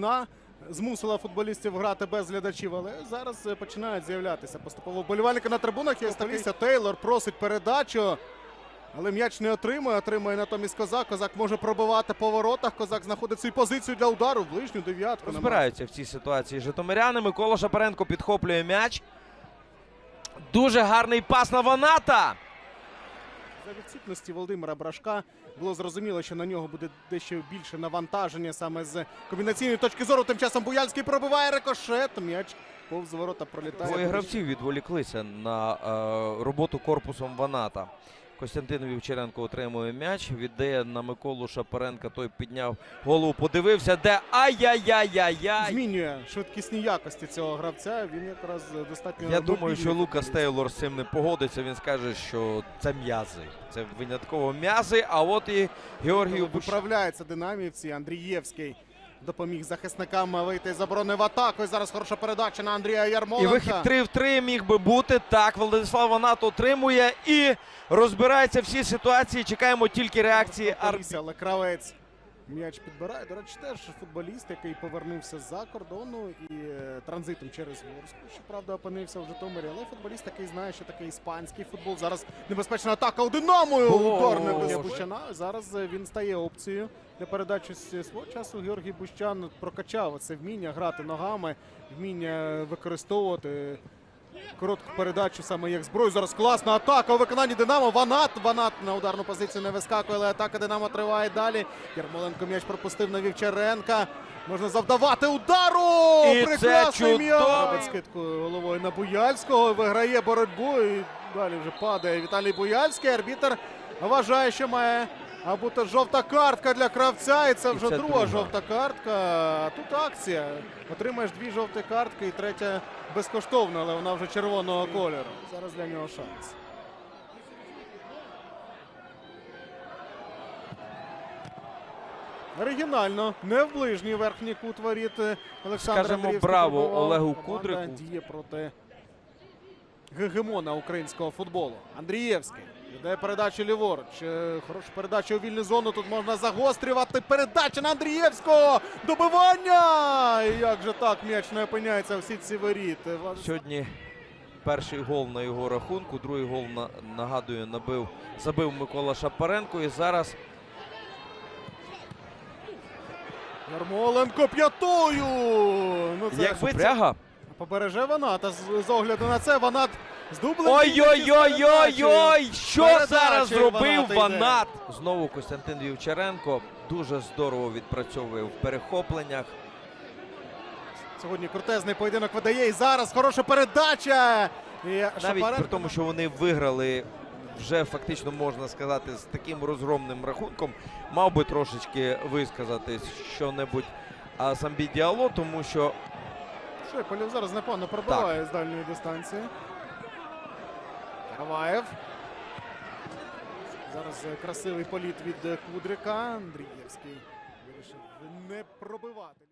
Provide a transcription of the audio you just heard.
війна змусила футболістів грати без глядачів, але зараз е, починають з'являтися поступово вболівальники на трибунах. Ось такий Тейлор просить передачу. Але м'яч не отримує, отримує натомість козак. Козак може пробивати по воротах. Козак знаходить свою позицію для удару в ближню дев'ятку. Розбираються в цій ситуації житомиряни. Микола Шапаренко підхоплює м'яч. Дуже гарний пас на Ваната. За відсутності Володимира Брашка було зрозуміло, що на нього буде дещо більше навантаження саме з комбінаційної точки зору. Тим часом Буяльський пробиває рикошет. М'яч повз ворота пролітає. Двоє гравців відволіклися на е, роботу корпусом Ваната. Костянтин Вівчаренко отримує м'яч, віддає на Миколу Шапаренка. Той підняв голову, подивився, де ай-яй-яй-яй-яй. Змінює швидкісні якості цього гравця. Він якраз достатньо. Я думаю, що Лукас. Тейлор з цим не погодиться. Він скаже, що це м'язи. Це винятково м'язи. А от і Георгій Бущ... Виправляється динамівці. Андрієвський допоміг захисникам вийти з оборони в атаку. І зараз хороша передача на Андрія І вихід 3 в 3 міг би бути. Так, Владислав Ванат отримує і розбирається всі ситуації. Чекаємо тільки реакції Арбі. Але кравець м'яч підбирає. До речі, теж футболіст, який повернувся з-за кордону і е, транзитом через Ворску. Щоправда, опинився в Житомирі. Але футболіст такий знає, що таке іспанський футбол. Зараз небезпечна атака у Динамою. Удар не Бущана. Зараз е, він стає опцією для передачі свого часу. Георгій Бущан прокачав це вміння грати ногами, вміння використовувати. Коротку передачу саме як зброю. Зараз класна атака у виконанні Динамо. Ванат. Ванат на ударну позицію не вискакує, але атака Динамо триває далі. Ярмоленко м'яч пропустив на Вівчаренка. Можна завдавати удару! І Прекрасний м'яч! Робить скидку головою на Буяльського. Виграє боротьбу. І далі вже падає Віталій Буяльський. Арбітер вважає, що має а бути жовта картка для кравця. І це І вже це друга друга. жовта картка. Тут акція. Отримаєш дві жовті картки і третя безкоштовна, але вона вже червоного кольору. Зараз для нього шанс. Оригінально, не в ближній верхній кут воріт Олександр Скажемо Андріївський браво пробивав. Олегу Команда Кудрику. діє проти гегемона українського футболу. Андрієвський віддає передачу ліворуч. Е, Хороша передача у вільну зону. Тут можна загострювати. Передача на Андрієвського. Добивання! І як же так м'яч не опиняється в сітці воріт. Е, Сьогодні перший гол на його рахунку, другий гол на, нагадую, набив, забив Микола Шапаренко. І зараз Ярмоленко п'ятою. Ну це як пряга. Побереже Ваната з, з огляду на це. Ванат з дублем. Ой-ой-ой-ой-ой! Що Передачі зараз зробив. Ванат? Знову Костянтин Вівчаренко дуже здорово відпрацьовує в перехопленнях. Сьогодні крутезний поєдинок видає. І зараз хороша передача. І Навіть при тому, що вони виграли вже фактично можна сказати з таким розгромним рахунком, мав би трошечки висказати що-небудь а Самбі Діало, тому що Шепелів зараз непогано пробиває з дальньої дистанції. Караваєв. Зараз е, красивий політ від Кудрика. Андрієвський вирішив не пробивати.